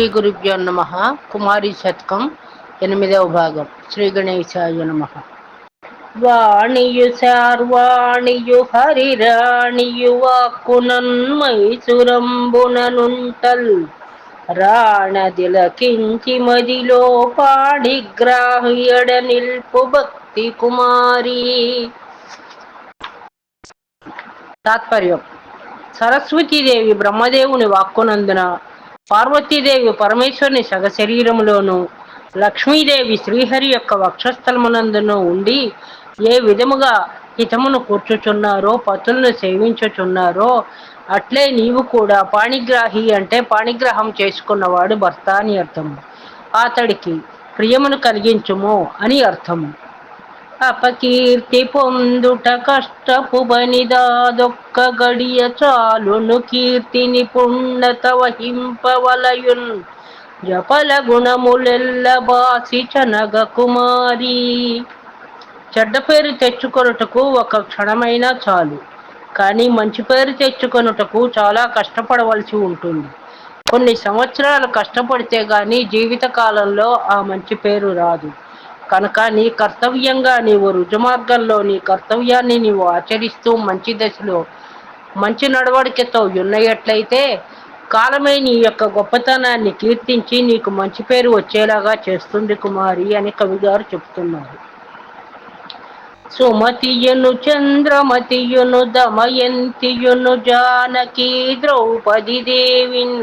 శ్రీ గురుభ్యో నమ. కుమారి శతకం ఎనిమిదవ భాగం. శ్రీ గణేశాయ నమ. వాణియు సార్వాణియు హరిరాణియు వాక్కునన్ మైసురంబుననుంటల్ రాణదిలకించి మదిలో పాడిగ్రాహ్యడ నిల్పు భక్తి కుమారి. తాత్పర్యం. సరస్వతీదేవి బ్రహ్మదేవుని వాక్కునందున పార్వతీదేవి పరమేశ్వరుని సగ శరీరములోను లక్ష్మీదేవి శ్రీహరి యొక్క వక్షస్థలమునందును ఉండి ఏ విధముగా హితమును కూర్చుచున్నారో పతులను సేవించుచున్నారో అట్లే నీవు కూడా పాణిగ్రాహి అంటే పాణిగ్రహం చేసుకున్నవాడు భర్త అని అర్థము. అతడికి ప్రియమును కలిగించుము అని అర్థము. అపకీర్తి పొందుట కష్టపు బనిదాదొక్క గడియ చాలును కీర్తిని పుణ్యత వహింపవలయున్. జపల గుణములెల్ల బాసి చనగ కుమారి. చెడ్డ పేరు తెచ్చుకొనుటకు ఒక క్షణమైనా చాలు కానీ మంచి పేరు తెచ్చుకొనుటకు చాలా కష్టపడవలసి ఉంటుంది. కొన్ని సంవత్సరాలు కష్టపడితే గాని జీవిత కాలంలో ఆ మంచి పేరు రాదు. కనుక నీ కర్తవ్యంగా నీవు రుజుమార్గంలో నీ కర్తవ్యాన్ని నీవు ఆచరిస్తూ మంచి దశలో మంచి నడవడికతో ఉన్నయట్లయితే కాలమే నీ యొక్క గొప్పతనాన్ని కీర్తించి నీకు మంచి పేరు వచ్చేలాగా చేస్తుంది కుమారి అని కవిగారు చెప్తున్నారు సుమతియును చంద్రమతియును దమయంతియును జానకి ద్రౌపది దేవిన్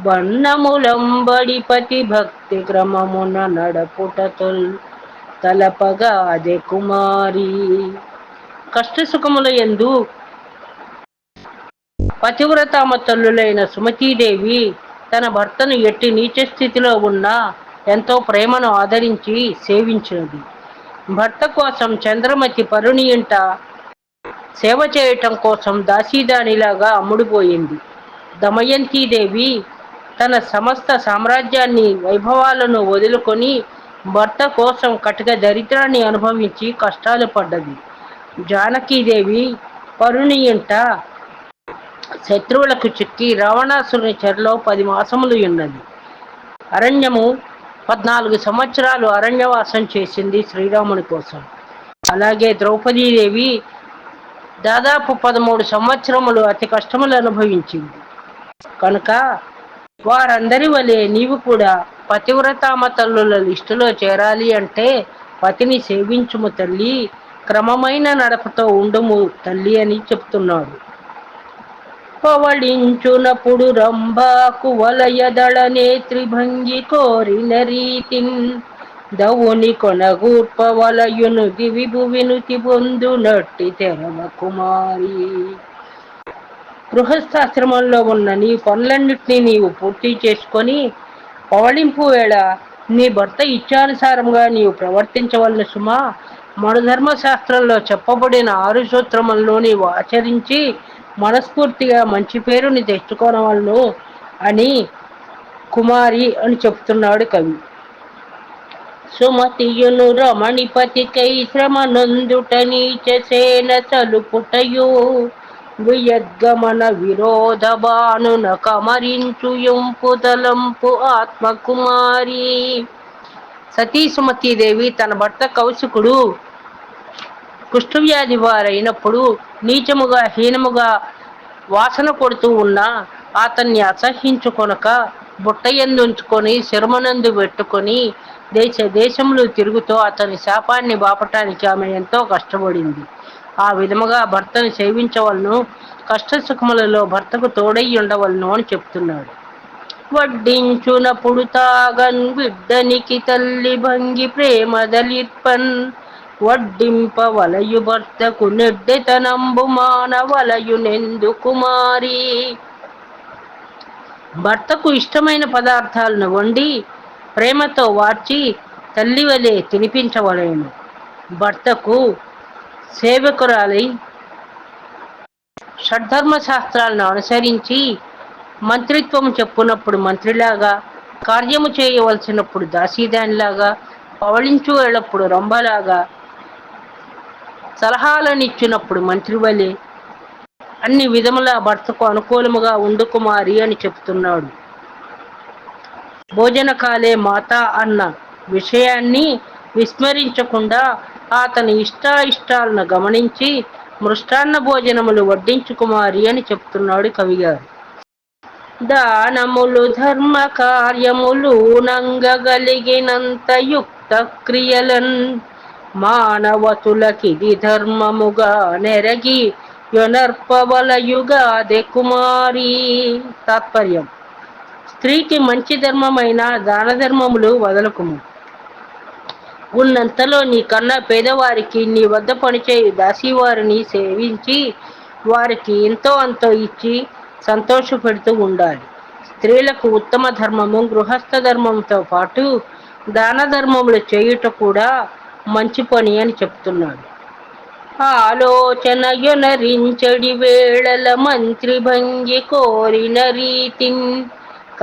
బన్నములంబడిపతి భక్తి క్రమమున నడపుటతుల్ తలపగా అదే కుమారి. కష్ట సుఖముల ఎందు పతివ్రతామ తల్లులైన సుమతీదేవి తన భర్తను ఎట్టి నీచ స్థితిలో ఉన్నా ఎంతో ప్రేమను ఆదరించి సేవించినది. భర్త కోసం చంద్రమతి పరుని ఇంట సేవ చేయటం కోసం దాసీదానిలాగా అమ్ముడుపోయింది. దమయంతీదేవి తన సమస్త సామ్రాజ్యాన్ని వైభవాలను వదులుకొని భర్త కోసం కటిక దరిద్రాన్ని అనుభవించి కష్టాలు పడ్డది. జానకీదేవి పరుని ఇంట శత్రువులకు చిక్కి రావణాసురుని చెరలో పది మాసములు ఉన్నది. అరణ్యము పద్నాలుగు సంవత్సరాలు అరణ్యవాసం చేసింది శ్రీరాముని కోసం. అలాగే ద్రౌపదీదేవి దాదాపు పదమూడు సంవత్సరములు అతి కష్టములు అనుభవించింది. కనుక వారందరి వలె నీవు కూడా పతివ్రతామ తల్లుల లిస్టులో చేరాలి అంటే పతిని సేవించుము తల్లి. క్రమమైన నడపతో ఉండుము తల్లి అని చెప్తున్నాడు. పవళించునప్పుడు రంభాకు వలయదళ నేత్రిభంగి కోరిన రీతిన్ దవుని కొనగూర్ప వలయును దివి భువినుతి నట్టి తెరవ కుమారి. గృహస్థాశ్రమంలో ఉన్న నీ పనులన్నింటినీ నీవు పూర్తి చేసుకొని పవళింపు వేళ నీ భర్త ఇచ్చానుసారంగా నీవు ప్రవర్తించవలను సుమా. మనధర్మ శాస్త్రంలో చెప్పబడిన ఆరు సూత్రములను నీవు ఆచరించి మనస్ఫూర్తిగా మంచి పేరుని తెచ్చుకోనవలను అని కుమారి అని చెప్తున్నాడు కవి. సుమతియును రమణిపతికై శ్రమ నొందుట నీచ సేన సలుపుటయు వియద్గమన విరోధబానున కమరించు ఎంపు తలంపు ఆత్మకుమారి. సతీసుమతీదేవి తన భర్త కౌశికుడు కుష్ఠవ్యాధి వారైనప్పుడు నీచముగా హీనముగా వాసన కొడుతూ ఉన్నా అతన్ని అసహించుకొనక బుట్టయందుంచుకొని శర్మనందు పెట్టుకొని దేశ దేశములు తిరుగుతూ అతని శాపాన్ని బాపటానికి ఆమె ఎంతో కష్టపడింది. ఆ విధముగా భర్తను సేవించవలను కష్ట సుఖములలో భర్తకు తోడై ఉండవలను అని చెప్తున్నాడు. వడ్డించునప్పుడు తాగన్ బిడ్డనికి తల్లి భంగి ప్రేమదలిర్పన్ వడ్డింప వలయు భర్తకు నెడ్డెతనంబు మానవలయు నెందు కుమారి. భర్తకు ఇష్టమైన పదార్థాలను వండి ప్రేమతో వార్చి తల్లి వలె తినిపించవలేను. భర్తకు సేవకురాలై షడ్ధర్మ శాస్త్రాలను అనుసరించి మంత్రిత్వం చెప్పునప్పుడు మంత్రిలాగా కార్యము చేయవలసినప్పుడు దాసీదానిలాగా పవళించు వెళ్ళప్పుడు రంభలాగా సలహాలను ఇచ్చినప్పుడు మంత్రి అన్ని విధముల భర్తకు అనుకూలముగా ఉండు కుమారి అని చెప్తున్నాడు. భోజనకాలే మాత అన్న విషయాన్ని విస్మరించకుండా అతని ఇష్టాయిష్టాలను గమనించి మృష్టాన్న భోజనములు వడ్డించు కుమారి అని చెప్తున్నాడు కవిగారు దానములు ధర్మ కార్యములు నంగగలిగినంత యుక్త క్రియలన్ మానవతులకిది ధర్మముగా నెరగి యొనర్పవలయుగాదె కుమారి తాత్పర్యం. స్త్రీకి మంచి ధర్మమైన దాన ధర్మములు వదలకుము. ఉన్నంతలో నీ కన్నా పేదవారికి నీ వద్ద పనిచేయు దాసీవారిని సేవించి వారికి ఎంతో అంతో ఇచ్చి సంతోషపెడుతూ ఉండాలి. స్త్రీలకు ఉత్తమ ధర్మము గృహస్థ ధర్మంతో పాటు దాన ధర్మములు చేయుట కూడా మంచి పని అని చెప్తున్నాడు. ఆలోచనయునరించడి వేళల మంత్రి భంగి కోరిన రీతిన్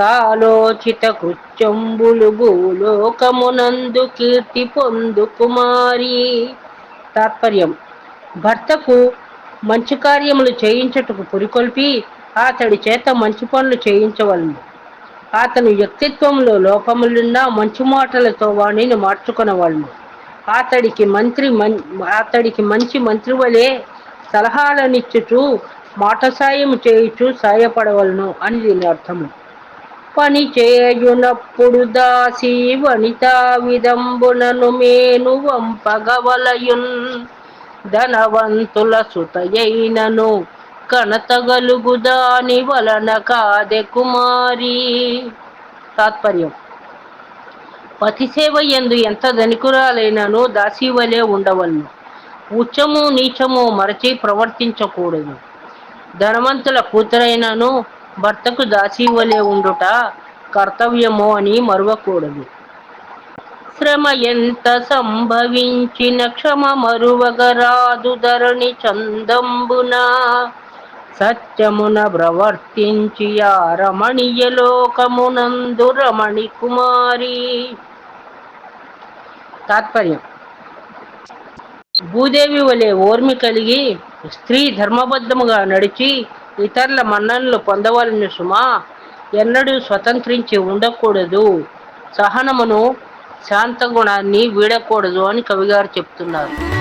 కాలోచిత కృత్యంబులు భూలోకమునందు కీర్తి పొందు కుమారి. తాత్పర్యం. భర్తకు మంచి కార్యములు చేయించుటకు పురికొల్పి అతడి చేత మంచి పనులు చేయించవలను. అతని వ్యక్తిత్వంలో లోపములున్నా మంచి మాటలతో వాణిని మార్చుకొనవలను. అతడికి మంత్రి అతడికి మంచి మంత్రి వలె సలహాలనిచ్చుచు మాట సాయం చేయుచు సాయపడవలను అని దీని అర్థము. పని చేయునప్పుడు దాసి వనితా విదంబునను మేను వంపగవలయున్. ధనవంతుల సుతయైనను కనతగలుగు దాని వలన కాదె కుమారి. తాత్పర్యం. పతిసేవ ఎందు ఎంత ధనికురాలైనను దాసీవలే ఉండవలను. ఉచ్చము నీచము మరచి ప్రవర్తించకూడదు. ధనవంతుల కూతురైనను భర్తకు దాసీవలే ఉండుట కర్తవ్యము అని మరువకూడదు. శ్రమ ఎంత సంభవించిన క్షమ మరువగరాదు ధరణి చందంబున. సత్యమున ప్రవర్తించి ఆ రమణీయ లోకమునందు రమణి కుమారి. తాత్పర్యం. భూదేవి వలె ఓర్మి కలిగి స్త్రీ ధర్మబద్ధముగా నడిచి ఇతరుల మన్ననలు పొందవలను సుమా ఎన్నడూ స్వతంత్రించి ఉండకూడదు. సహనమును శాంత గుణాన్ని వీడకూడదు అని కవిగారు చెప్తున్నారు.